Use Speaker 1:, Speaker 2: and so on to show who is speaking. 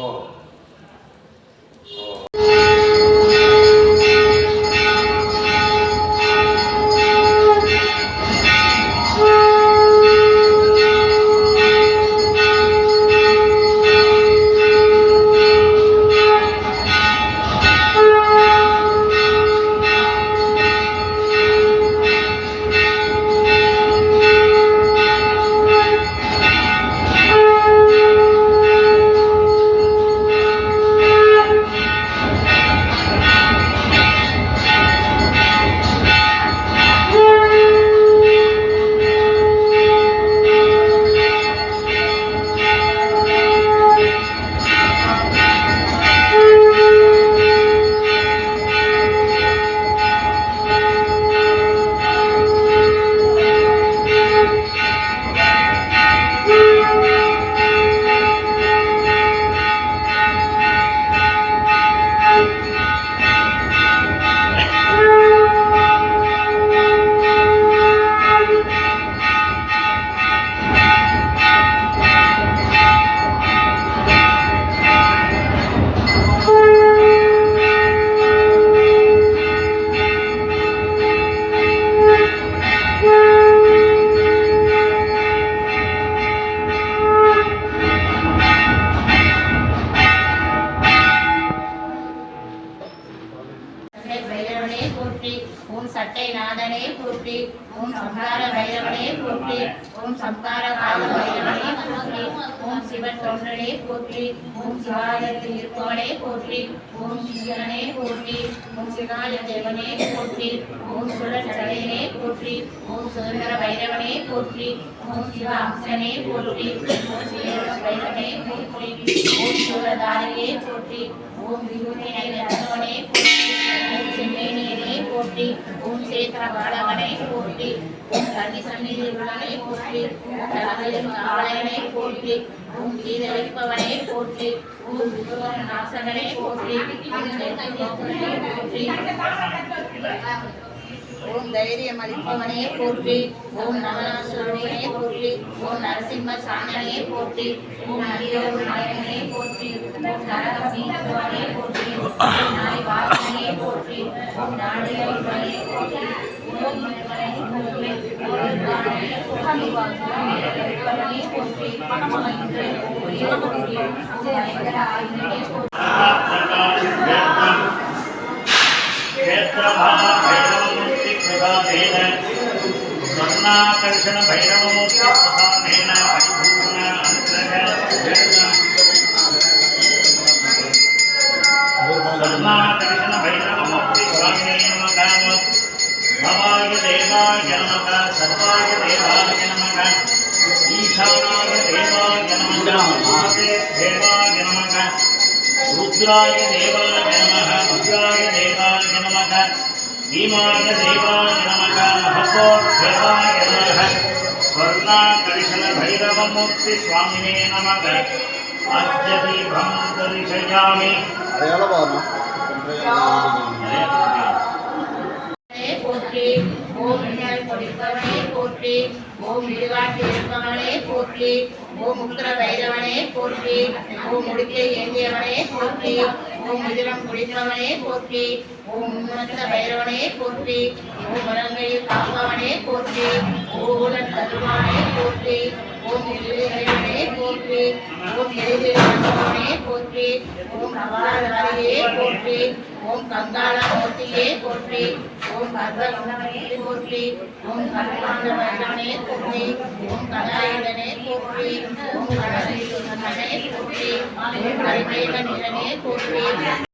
Speaker 1: 어. தத்தை நாதனே போற்றி ஓம் சம்ஹார பைரவனே போற்றி ஓம் சம்ஹார கால பைரவனே போற்றி ஓம் சிவன் தொண்டனே போற்றி ஓம் சிவாலயத்தில் இருப்பவனே போற்றி ஓம் சிவனே போற்றி ஓம் சிவாய தேவனே போற்றி ஓம் சுழற்சடையனே போற்றி ஓம் சுதந்திர பைரவனே போற்றி ஓம் சிவ அம்சனே போற்றி ஓம் சிவ பைரவனே போற்றி ஓம் சூரதாரியே போற்றி ஓம் விபூதி போற்றி ஓம் சேத்திர பாலகனே போற்றி ஓம் கன்னி சந்நிதி உள்ளவனே போற்றி ஓம் காளையனே போற்றி ஓம் கீத வைப்பவனே போற்றி ஓம் விபவன நாசகனே போற்றி போற்றி. ஓம் தைரியம் அளிப்பவனையே போற்றி ஓம் நவனாசுரனே போற்றி ஓம் நரசிம்ம சாந்தனே போற்றி ஓம் நரியோர் நாயகனே போற்றி ஓம் நரகம் போற்றி ஓம் நாய் வாசனையே போற்றி ஓம் நாடியோர்வனே போற்றி ஓம் போற்றி போற்றி
Speaker 2: విభాగేన స్వర్ణాకర్షణ భైరవమూర్తి మహానేన పరిపూర్ణ స్వర్ణాకర్షణ భైరవమూర్తి స్వామినే నమక భవాయ దేవాయ నమక సర్వాయ దేవాయ నమక ఈశానాయ దేవాయ నమక దేవాయ నమక రుద్రాయ దేవాయ నమ రుద్రాయ దేవాయ నమక ஸ்வர்ணாகரிஷணபைரவமூர்த்தி
Speaker 3: சுவாமினே நமக
Speaker 1: அத்யதீபம் தரிசயாமி ஓம் ஓம் போற்றி. ஓம் இடுகாட்டு இருப்பவனே போற்றி. ஓம் முத்திர வைரவனே போற்றி. ஓம் முடுக்கை ஏந்தியவனே போற்றி. ஓம் மிதிரம் குடிப்பவனே போற்றி. ஓம் உன்மத்த வைரவனே போற்றி. ஓம் முழங்கையில் காப்பவனே போற்றி. ஓடன் தருவானே போற்றி. ஓம் எதிரிகளே போற்றி. ஓம் எதிரிகளே போற்றி. ஓம் கபாலவரையே போற்றி. ஓம் கங்காள மூர்த்தியே போற்றி. ஓம் கர்ப்பகுணவனே போற்றி. ஓம் கர்மாண்டவனே போற்றி. ஓம் கலாயுதனே போற்றி. ஓம் கணவனே போற்றி. ஓம் கரிமேக போற்றி.